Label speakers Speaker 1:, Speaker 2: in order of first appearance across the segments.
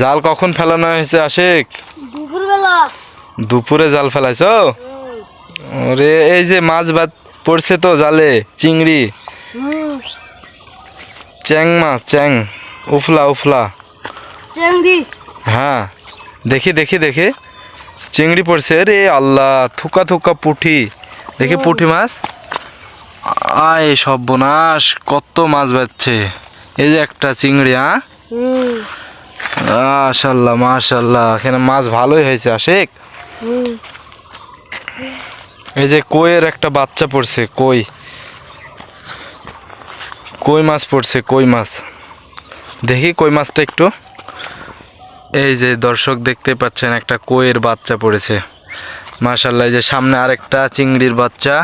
Speaker 1: জাল কখন ফেলানো হয়েছে আশিক? দুপুরে জাল ফেলাইছ? ওরে এই যে মাছ ভাত পড়ছে তো জালে চিংড়ি। চ্যাং মাছ চ্যাং। উফলা উফলা। হ্যাঁ দেখি দেখি দেখি। চিংড়ি পড়ছে রে আল্লাহ থুকা থুকা পুঠি। দেখি পুঠি মাছ। আয় সর্বনাশ কত মাছ বাচ্ছে। এই যে একটা চিংড়ি হ্যাঁ? মাশাল্লাহ মাশাল্লাহ। এখানে মাছ ভালোই হয়েছে আশিক? এই যে কইয়ের একটা বাচ্চা পড়ছে কই? কই মাছ পড়ছে কই মাছ? দেখি কই মাছটা একটু। এই যে দর্শক দেখতে পাচ্ছেন একটা কইয়ের বাচ্চা পড়েছে। মাশাল্লাহ এই যে সামনে আরেকটা চিংড়ির বাচ্চা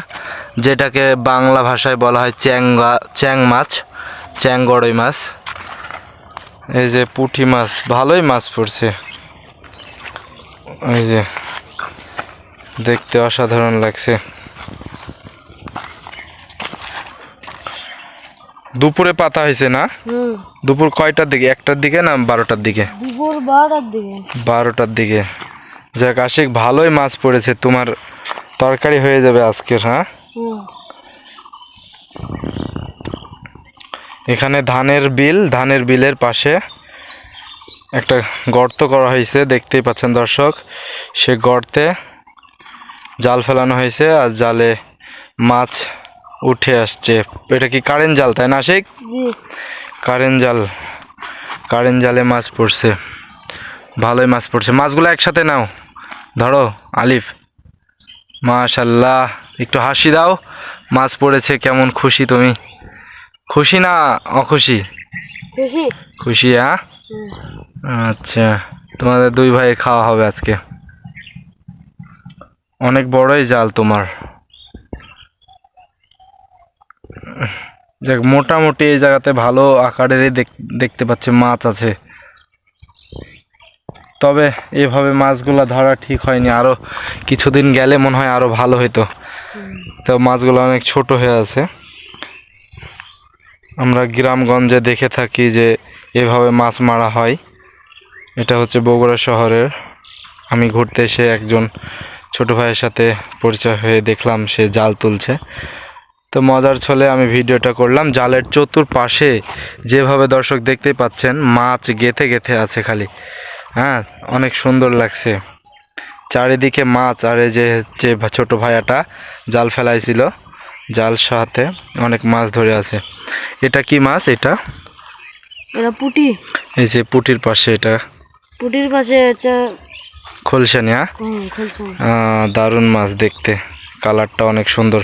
Speaker 1: যেটাকে বাংলা ভাষায় বলা হয় চ্যাংগা চ্যাং মাছ চ্যাংগড়ই মাছ। এই যে পুঁটি মাছ ভালোই মাছ পড়ছে। এই যে দেখতে অসাধারণ লাগছে। দুপুরে পাতা হয়েছে না? দুপুর কয়টার দিকে? একটার দিকে না বারোটার দিকে?
Speaker 2: বারোটার দিকে।
Speaker 1: যাক আশিক ভালোই মাছ পড়েছে। তোমার তরকারি হয়ে যাবে আজকের হ্যাঁ? এখানে ধানের বিল ধানের বিলের পাশে একটা গর্ত করা হয়েছে দেখতেই পাচ্ছেন দর্শক। সে গর্তে জাল ফেলানো হয়েছে আর জালে মাছ উঠে আসছে। এটা কি কারেন্ট জাল তাই না আশিক? কারেন্ট জাল কারেন্ট জালে মাছ পড়ছে। ভালোই মাছ পড়ছে। মাছগুলো একসাথে নাও। ধরো আলিফ। মাশাল্লাহ একটু হাসি দাও। মাছ পড়েছে কেমন খুশি তুমি। খুশি না অখুশি?
Speaker 2: খুশি।
Speaker 1: খুশি হ্যাঁ? আচ্ছা তোমাদের দুই ভাই খাওয়া হবে আজকে। অনেক বড়ই জাল তোমার। দেখ মোটামুটি এই জায়গাতে ভালো আকারেরই দেখতে পাচ্ছি মাছ আছে। তবে এভাবে মাছগুলো ধরা ঠিক হয়নি। আরও কিছুদিন গেলে মনে হয় আরও ভালো হতো তো মাছগুলো অনেক ছোট হয়ে আছে। আমরা গ্রামগঞ্জে দেখে থাকি যে এভাবে মাছ মারা হয়। এটা হচ্ছে বগুড়া শহরের। আমি ঘুরতে এসে একজন ছোট ভাইয়ের সাথে পরিচয় হয়ে দেখলাম, সে জাল তুলছে। তো মজার ছলে আমি ভিডিওটা করলাম, জালের চতুর্পাশে যেভাবে দর্শক দেখতেই পাচ্ছেন, মাছ গেথে গেথে আছে খালি। হ্যাঁ অনেক সুন্দর লাগছে। চারিদিকে মাছ আর এই যে যে ছোট ভাইয়াটা জাল ফেলাইছিল, জাল সাথে অনেক মাছ ধরে আছে। এটা কি মাছ এটা?
Speaker 2: এটা পুটি।
Speaker 1: এই যে পুটির পাশে এটা।
Speaker 2: পুটির পাশে হচ্ছে
Speaker 1: খোলসানি হ্যাঁ? দারুণ মাছ দেখতে। কালারটা অনেক সুন্দর।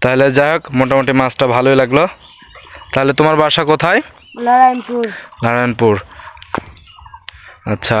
Speaker 1: তাহলে যাই হোক মোটামুটি মাছটা ভালোই লাগল। তাহলে তোমার বাসা কোথায়?
Speaker 2: নারায়ণপুর।
Speaker 1: নারায়ণপুর। আচ্ছা